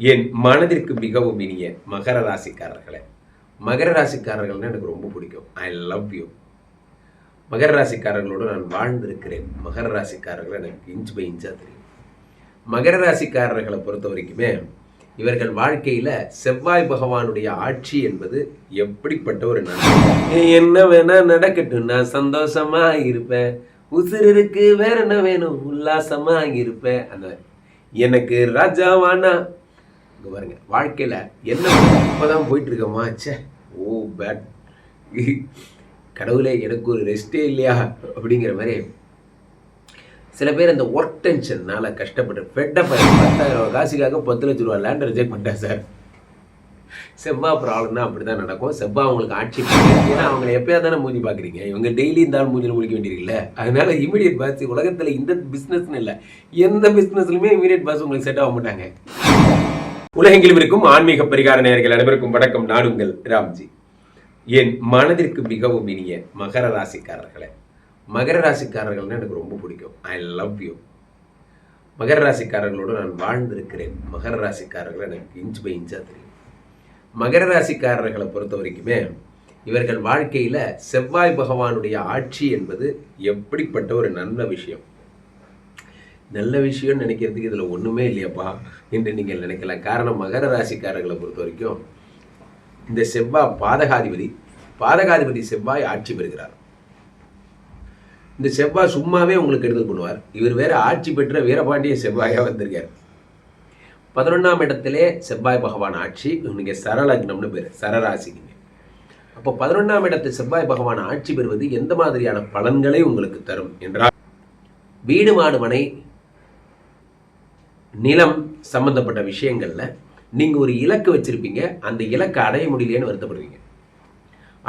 என் மனதிற்கு மிகவும் இனிய மகர ராசிக்காரர்களே. மகர ராசிக்காரர்கள்னா எனக்கு ரொம்ப பிடிக்கும். ஐ லவ் யூ மகர ராசிக்காரர்களோடு நான் வாழ்ந்திருக்கிறேன். மகர ராசிக்காரர்கள் எனக்கு இன்ச் பை இன்ச்சாக தெரியும். மகர ராசிக்காரர்களை பொறுத்த வரைக்குமே இவர்கள் வாழ்க்கையில் செவ்வாய் பகவானுடைய ஆட்சி என்பது எப்படிப்பட்ட ஒரு நன்மை என்ன வேணா நடக்கட்டும். நான் சந்தோஷமா இருப்பேன். உசுர் இருக்கு வேற என்ன வேணும்? உல்லாசமா இருப்பேன். அந்த எனக்கு ராஜாவானா? இப்போ பாருங்க. வாழ்க்கையில என்ன இப்பதான் போயிட்டு இருக்கோமா ச்சே ஓ பேட் கடவுளே எனக்கு ஒரு ரெஸ்டே இல்லையா? அப்படிங்கிற மாதிரி. சில பேர் அந்த ஒர்க் டென்ஷன்னால கஷ்டப்பட்டு ஃபெட்டப் பத்தாயிரம் ரூபா காசுக்காக பத்து லட்ச ரூபா லேண்ட் ரிஜெக்ட் பண்ணிட்டேன் சார். செவ்வா ப்ராப்ளம்னா அப்படி தான் நடக்கும். செவ்வா அவங்களுக்கு ஆட்சி ஏன்னா அவங்க எப்பயா தானே மூஞ்சி பார்க்குறீங்க இவங்க டெய்லி இந்த ஆள் மூஞ்சில் முடிக்க வேண்டியிருக்குல்ல? அதனால இமீடியட் பாஸ் உலகத்தில் இந்த பிஸ்னஸ்னு இல்லை. எந்த பிஸ்னஸ்லையுமே இமீடியட் பாஸ் உங்களுக்கு செட் ஆக மாட்டாங்க. உலகெங்கிலும் இருக்கும் ஆன்மீக பரிகார நேயர்கள் அனைவருக்கும் வணக்கம். நாடுங்கள் ராம்ஜி. என் மனதிற்கு மிகவும் இனிய மகர ராசிக்காரர்களே. மகர ராசிக்காரர்கள்னா எனக்கு ரொம்ப பிடிக்கும். ஐ லவ் யூ மகர ராசிக்காரர்களோடு நான் வாழ்ந்திருக்கிறேன். மகர ராசிக்காரர்கள் எனக்கு இன்ச் பை இன்ச்சாக தெரியும். மகர ராசிக்காரர்களை பொறுத்த வரைக்குமே இவர்கள் வாழ்க்கையில செவ்வாய் பகவானுடைய ஆட்சி என்பது எப்படிப்பட்ட ஒரு நல்ல விஷயம். நல்ல விஷயம்னு நினைக்கிறதுக்கு இதில் ஒன்றுமே இல்லையப்பா என்று நீங்கள் நினைக்கலாம். காரணம் மகர ராசிக்காரர்களை பொறுத்த வரைக்கும் இந்த செவ்வாய் பாதகாதிபதி பாதகாதிபதி செவ்வாய் ஆட்சி பெறுகிறார். இந்த செவ்வாய் சும்மாவே உங்களுக்கு கெடுதல் பண்ணுவார். இவர் வேற ஆட்சி பெற்ற வீரபாண்டிய செவ்வாயாக வந்திருக்கார். பதினொன்றாம் இடத்திலே செவ்வாய் பகவான் ஆட்சி நீங்க சரலக்னம்னு பேர் சரராசிங்க அப்போ பதினொன்றாம் இடத்து செவ்வாய் பகவான் ஆட்சி பெறுவது எந்த மாதிரியான பலன்களை உங்களுக்கு தரும் என்றால் வீடு மாடு மனை நிலம் சம்பந்தப்பட்ட விஷயங்களில் நீங்கள் ஒரு இலக்கு வச்சுருப்பீங்க அந்த இலக்கை அடைய முடியலையேன்னு வருத்தப்படுவீங்க.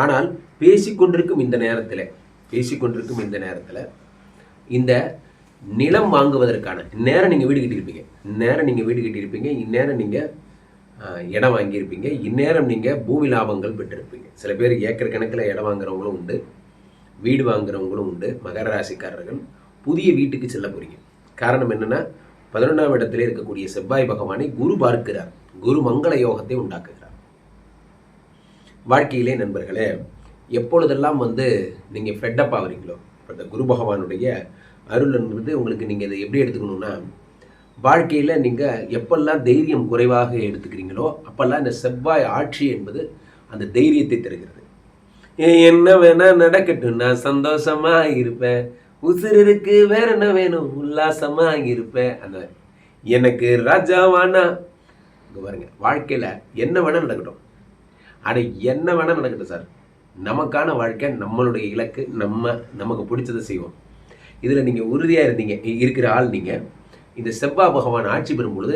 ஆனால் பேசிக்கொண்டிருக்கும் இந்த நேரத்தில் பேசிக்கொண்டிருக்கும் இந்த நேரத்தில் இந்த நிலம் வாங்குவதற்கான நேரம் நீங்கள் வீடு கட்டியிருப்பீங்க நேரம் நீங்கள் வீடு கட்டியிருப்பீங்க இந்நேரம் நீங்கள் இடம் வாங்கியிருப்பீங்க இந்நேரம் நீங்கள் பூமி லாபங்கள் பெற்றிருப்பீங்க. சில பேர் ஏக்கர் கணக்கில் இடம் வாங்குறவங்களும் உண்டு வீடு வாங்குறவங்களும் உண்டு மகர ராசிக்காரர்கள் புதிய வீட்டுக்கு செல்ல போகிறீங்க காரணம் என்னென்னா பதினொன்றாம் இடத்திலே இருக்கக்கூடிய செவ்வாய் பகவானை குரு பார்க்கிறார். குரு மங்கள யோகத்தை உண்டாக்குகிறார். வாழ்க்கையிலே நண்பர்களே எப்பொழுதெல்லாம் வந்து நீங்கள் ஃபெட்டப் ஆகுறீங்களோ அந்த குரு பகவானுடைய அருள்ன்றது உங்களுக்கு நீங்கள் இதை எப்படி எடுத்துக்கணும்னா வாழ்க்கையில் நீங்கள் எப்பெல்லாம் தைரியம் குறைவாக எடுத்துக்கிறீங்களோ அப்பெல்லாம் இந்த செவ்வாய் ஆட்சி என்பது அந்த தைரியத்தை தருகிறது. என்ன வேணால் நடக்கட்டும் நான் சந்தோஷமா இருப்பேன். உசுர் இருக்கு வேற என்ன வேணும்? உல்லாசமா இருப்பேன் அந்த எனக்கு ராஜாவானா? இங்க பாருங்க வாழ்க்கையில என்ன வேணா நடக்கட்டும். ஆனால் என்ன வேணா நடக்கட்டும் சார். நமக்கான வாழ்க்கை நம்மளுடைய இலக்கு நம்ம நமக்கு பிடிச்சதை செய்வோம். இதில் நீங்கள் உறுதியாக இருந்தீங்க இருக்கிற ஆள் நீங்கள் இந்த செவ்வாய் பகவான் ஆட்சி பெறும் பொழுது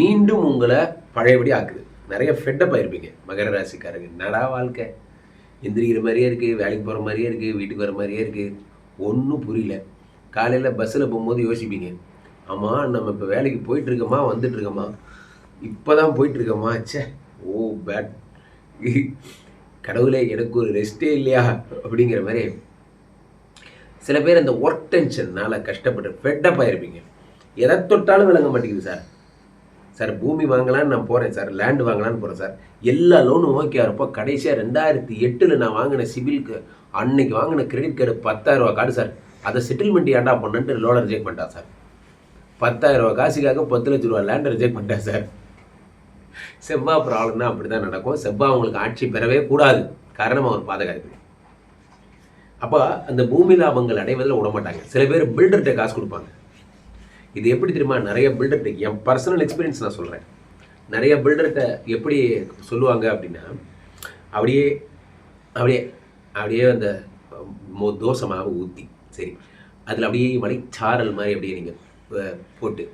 மீண்டும் உங்களை பழையபடி ஆக்குது. நிறைய ஃபெட்டப் ஆயிருப்பீங்க. மகர ராசிக்காரங்க நடா வாழ்க்கை? எந்திரிக்கிற மாதிரியே இருக்குது வேலைக்கு போகிற மாதிரியே இருக்குது வீட்டுக்கு வர மாதிரியே இருக்குது ஒன்றும் புரியல. காலையில் பஸ்ஸில் போகும்போது யோசிப்பீங்க ஆமாம் நம்ம இப்போ வேலைக்கு போயிட்டு வந்துட்டுருக்கோமா? வந்துட்டு இருக்கோமா இப்போ தான் போயிட்டு இருக்கோமா ச்சே ஓ பேட். கடவுளே எனக்கு ஒரு ரெஸ்ட்டே இல்லையா? அப்படிங்கிற மாதிரி. சில பேர் அந்த ஒர்க் டென்ஷன்னால் கஷ்டப்பட்டு ஃபெட்டப் ஆயிருப்பீங்க. எதை தொட்டாலும் விளங்க மாட்டேங்குது சார். சார் பூமி வாங்கலான்னு நான் போகிறேன் சார். லேண்டு வாங்கலான்னு போகிறேன் சார். எல்லா லோனும் ஓகே இருப்போம் கடைசியாக ரெண்டாயிரத்தி எட்டில் நான் வாங்கின சிவில்க்கு அன்னைக்கு வாங்கின கிரெடிட் கார்டு பத்தாயிரம் ரூபா கார்டு சார். அதை செட்டில்மெண்ட் ஏன்டா பண்ணுன்ட்டு லோனை ரிஜெக்ட் பண்ணிட்டான் சார். பத்தாயிரம் ரூபா காசுக்காக பத்து லட்ச ரூபா லேண்டை ரிஜெக்ட் பண்ணிட்டேன் சார். செவ்வா ப்ராப்ளம்னா அப்படி தான் நடக்கும். செவ்வா அவங்களுக்கு ஆட்சி பெறவே கூடாது. காரணம் அவர் பாதகாதிபதி. அப்போ அந்த பூமி லாபங்கள் அடைவதில் விடமாட்டாங்க சில பேர் பில்டர்கிட்ட காசு கொடுப்பாங்க. இது எப்படி தெரியுமா? நிறைய பில்டர்கிட்ட என் பர்சனல் எக்ஸ்பீரியன்ஸ் நான் சொல்கிறேன் நிறைய பில்டர்கிட்ட எப்படி சொல்லுவாங்க அப்படின்னா அப்படியே அப்படியே அப்படியே அந்த மொ- தோசை மாவு ஊற்றி சரி. அதில் அப்படியே மலைச்சாரல் மாதிரி அப்படியே நீங்கள் போட்டு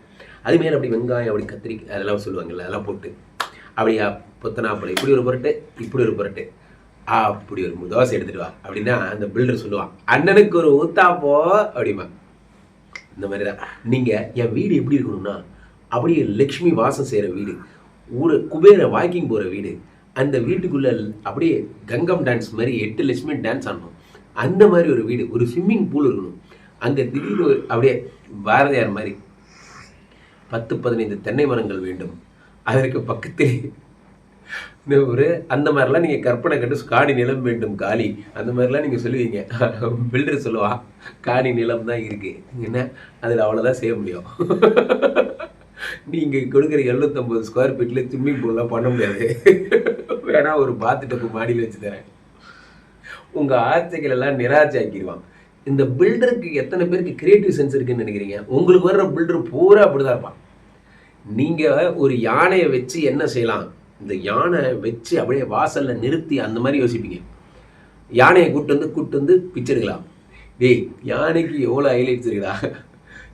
அது மேலே அப்படி வெங்காயம் அப்படி கத்திரி அதெல்லாம் சொல்லுவாங்கல்ல அதெல்லாம் போட்டு அப்படியா புத்தனாப்பழம் இப்படி ஒரு புரட்டு இப்படி ஒரு புரட்டு அப்படி ஒரு மு- தோசை எடுத்துகிட்டு வா அப்படின்னா அந்த பில்டர் சொல்லுவான் அண்ணனுக்கு ஒரு ஊத்தாப்போ அப்படிமா இந்த மாதிரி தான். நீங்கள் என் வீடு எப்படி இருக்கணும்னா அப்படியே லக்ஷ்மி வாசம் செய்கிற வீடு ஊர் குபேர வாக்கிங் போகிற வீடு அந்த வீட்டுக்குள்ள அப்படியே கங்கம் டான்ஸ் மாதிரி எட்டு லட்சுமி டான்ஸ் ஆடணும். அந்த மாதிரி ஒரு வீடு ஒரு ஸ்விம்மிங் பூல் இருக்கணும். அங்கே திடீர்னு ஒரு அப்படியே பாரதியார் மாதிரி பத்து பதினைந்து தென்னை மரங்கள் வேண்டும். அதற்கு பக்கத்தில் ஒரு அந்த மாதிரிலாம் நீங்கள் கற்பனை கண்டு காணி நிலம் வேண்டும் காலி அந்த மாதிரிலாம் நீங்கள் சொல்லுவீங்க. பில்டர் சொல்லுவா காணி நிலம் தான் இருக்கு. என்ன? அதில் அவ்வளோதான் செய்ய முடியும். நீங்கள் கொடுக்குற எழுநூத்தம்பது ஸ்கொயர் ஃபீட்டில் ஸ்விம்மிங் பூல்லாம் பண்ண முடியாது. வேணா ஒரு பாத்து டப்பு மாடியில் வச்சு தரேன். உங்கள் ஆசைகள் எல்லாம் நிராச்சாக்கிடுவான் இந்த பில்டருக்கு எத்தனை பேருக்கு கிரியேட்டிவ் சென்ஸ் இருக்குன்னு நினைக்கிறீங்க? உங்களுக்கு வர்ற பில்டர் பூரா அப்படிதான் இருப்பான். நீங்கள் ஒரு யானையை வச்சு என்ன செய்யலாம்? இந்த யானை வச்சு அப்படியே வாசல்ல நிறுத்தி அந்த மாதிரி யோசிப்பீங்க. யானையை கூட்டு வந்து கூட்டு வந்து பிச்செடுக்கலாம் டேய் யானைக்கு எவ்வளோ ஹைலைட்ஸ் இருக்குடா?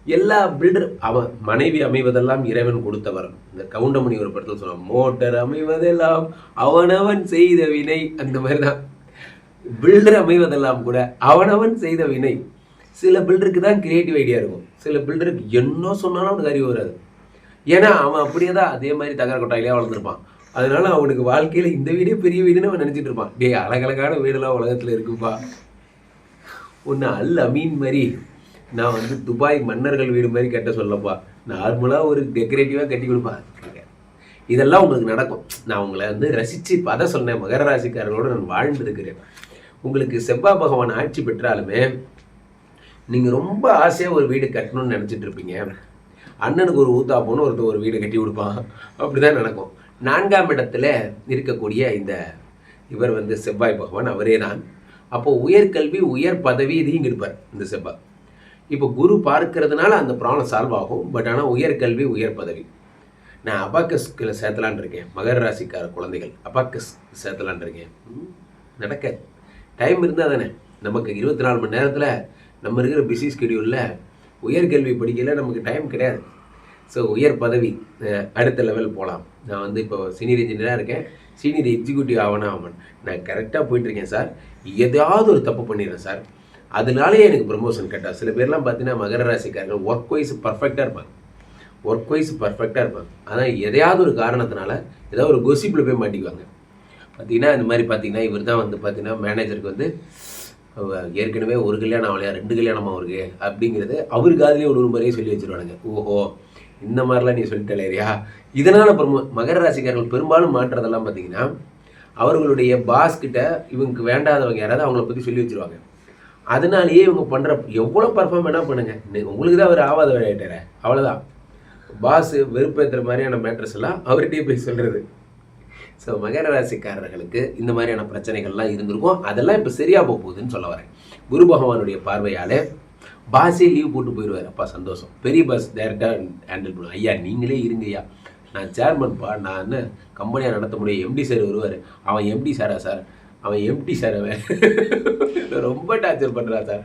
எல்லா பில்டர் அவன் மனைவி அமைவதெல்லாம் இறைவன் கொடுத்தவர் இந்த கவுண்டமணி ஒரு படத்தில் சொல்லுவான் மோட்டர் அமைவதெல்லாம் அவனவன் செய்த வினை. அந்த மாதிரி தான் பில்டர் அமைவதெல்லாம் கூட அவனவன் செய்த வினை. சில பில்டருக்கு தான் கிரியேட்டிவ் ஐடியா இருக்கும். சில பில்டருக்கு என்ன சொன்னாலும் அவனுக்கு அறிவு வராது. ஏன்னா அவன் அப்படியே தான் அதே மாதிரி தகர கொட்டாயிலே வளர்ந்துருப்பான். அதனால அவனுக்கு வாழ்க்கையில இந்த வீடே பெரிய வீடுன்னு அவன் நினச்சிட்டு இருப்பான். டே அழகழகான வீடெல்லாம் உலகத்துல இருக்குப்பா. ஒன்று அல் அமீன் மாதிரி. நான் வந்து துபாய் மன்னர்கள் வீடு மாதிரி கட்ட சொல்லப்பா நார்மலாக ஒரு டெக்கரேட்டிவாக கட்டி கொடுப்பா. இதெல்லாம் உங்களுக்கு நடக்கும். நான் உங்களை வந்து ரசித்து அதை சொன்னேன். மகர ராசிக்காரர்களோடு நான் வாழ்ந்திருக்கிறேன். உங்களுக்கு செவ்வாய் பகவான் ஆட்சி பெற்றாலுமே நீங்கள் ரொம்ப ஆசையாக ஒரு வீடு கட்டணும்னு நினச்சிட்டு இருப்பீங்க. அண்ணனுக்கு ஒரு ஊத்தாப்போன்னு ஒருத்தர் ஒரு வீடு கட்டி கொடுப்பான். அப்படிதான் நடக்கும். நான்காம் இடத்துல இருக்கக்கூடிய இந்த இவர் வந்து செவ்வாய் பகவான் அவரே தான். அப்போது உயர்கல்வி உயர் பதவி இதையும் இருப்பார் இந்த செவ்வாய் இப்போ குரு பார்க்கறதுனால அந்த ப்ராப்ளம் சால்வ் ஆகும். பட் ஆனால் உயர்கல்வி உயர் பதவி. நான் அபாக்கஸ்கில் சேர்த்தலான் இருக்கேன். மகர ராசிக்கார குழந்தைகள் அபாக்கஸ் சேர்த்தலான் இருக்கேன். நடக்க நடக்காது. டைம் இருந்தால் தானே. நமக்கு இருபத்தி நாலு மணி நேரத்தில் நம்ம இருக்கிற பிஸி ஸ்கெடியூலில் உயர்கல்வி படிக்கல நமக்கு டைம் கிடையாது. ஸோ உயர் பதவி அடுத்த லெவல் போகலாம் நான் வந்து இப்போ சீனியர் இன்ஜினியராக இருக்கேன். சீனியர் எக்ஸிக்யூட்டிவ் ஆகணும் ஆவன் நான் கரெக்டாக போயிட்டுருக்கேன் சார் எதாவது ஒரு தப்பு பண்ணிடுறேன் சார் அதனாலேயே எனக்கு ப்ரமோஷன் கட்டா. சில பேர்லாம் பார்த்தீங்கன்னா மகர ராசிக்காரர்கள் ஒர்க் வைஸ் பர்ஃபெக்டாக இருப்பாங்க. ஒர்க் வைஸ் பர்ஃபெக்டாக இருப்பாங்க. ஆனால் எதையாவது ஒரு காரணத்தினால ஏதாவது ஒரு கொசிப்பில் போய் மாட்டிக்குவாங்க. பார்த்தீங்கன்னா இந்த மாதிரி பார்த்தீங்கன்னா இவர் தான் வந்து பார்த்தீங்கன்னா மேனேஜருக்கு வந்து ஏற்கனவே ஒரு கல்யாணம் ஆகலையா ரெண்டு கல்யாணம் அவருக்கு? அப்படிங்கிறது அவர் காதுலேயே ஒரு முறையே சொல்லி வச்சுருவானுங்க. ஓஹோ இந்த மாதிரிலாம் நீ சொல்லிட்டலையா இதனால் அப்புறம் மகர ராசிக்காரர்கள் பெரும்பாலும் மாற்றுறதெல்லாம் பார்த்தீங்கன்னா அவர்களுடைய பாஸ்கிட்ட இவங்களுக்கு வேண்டாதவங்க யாராவது அவங்கள பற்றி சொல்லி வச்சிருவாங்க. அதனாலேயே இவங்க பண்ணுற எவ்வளோ பர்ஃபார்ம் வேணால் பண்ணுங்க. உங்களுக்கு தான் அவர் ஆவாத விளையாட்டுற அவ்வளோதான் பாஸ் வெறுப்பேற்றுற மாதிரியான மேட்ரஸ் எல்லாம் அவர்கிட்டயே போய் சொல்கிறது ஸோ மகர ராசிக்காரர்களுக்கு இந்த மாதிரியான பிரச்சனைகள்லாம் இருந்திருக்கும். அதெல்லாம் இப்போ சரியாக போக போகுதுன்னு சொல்ல வரேன். குரு பகவானுடைய பார்வையால் பாஸே லீவ் போட்டு போயிடுவார் அப்பா சந்தோஷம். பெரிய பாஸ் டேரெக்டாக ஹேண்டில் பண்ணுவோம் ஐயா நீங்களே இருங்கய்யா நான் நான் சேர்மன்ப்பா நான் என்ன கம்பெனியாக நடத்த முடியும்? எம்டி சார் வருவார். அவன் எம்டி சாரா சார் அவன் எம்டி சார் அவன்? ரொம்ப டார்ச்சர் பண்ணுறான் சார்.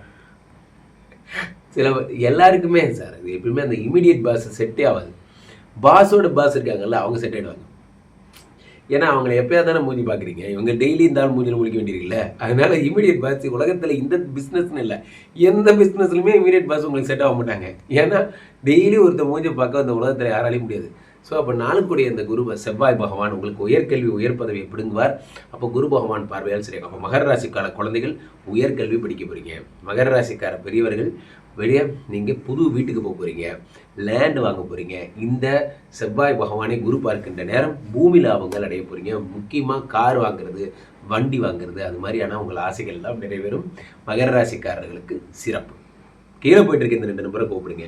சில எல்லாருக்குமே சார் இது எப்பயுமே அந்த இமீடியட் பாஸ் செட்டே ஆகாது. பாஸோட பாஸ் இருக்காங்கல்ல அவங்க செட் ஆயிடுவாங்க. ஏன்னா அவங்கள எப்போயா தானே மூஞ்சி பார்க்குறீங்க? இவங்க டெய்லி இந்த ஆள் மூஞ்சில் முடிக்க வேண்டியிருக்குல்ல? அதனால இமீடியட் பாஸ் உலகத்தில் இந்த பிஸ்னஸ்னு இல்லை. எந்த பிஸ்னஸ்லையுமே இமீடியட் பாஸ் உங்களுக்கு செட் ஆக மாட்டாங்க. ஏன்னா டெய்லி ஒருத்த மூஞ்சி பார்க்க அந்த உலகத்தில் யாராலையும் முடியாது. ஸோ அப்போ நாளுக்குடைய அந்த குரு செவ்வாய் பகவான் உங்களுக்கு உயர்கல்வி உயர் பதவியை பிடுங்குவார். அப்போ குரு பகவான் பார்வையால் சரி அப்போ மகர ராசிக்கார குழந்தைகள் உயர்கல்வி படிக்க போகிறீங்க மகர ராசிக்கார பெரியவர்கள் வெளியே நீங்கள் புது வீட்டுக்கு போக போகிறீங்க லேண்ட் வாங்க போகிறீங்க இந்த செவ்வாய் பகவானை குரு பார்க்கின்ற நேரம் பூமி லாபங்கள் அடைய போகிறீங்க முக்கியமாக கார் வாங்குறது வண்டி வாங்குறது அது மாதிரியான உங்கள் ஆசைகள் எல்லாம் நிறைவேறும். மகர ராசிக்காரர்களுக்கு சிறப்பு. கீழே போயிட்டு இருக்க இந்த ரெண்டு நம்பரை கூப்பிடுங்க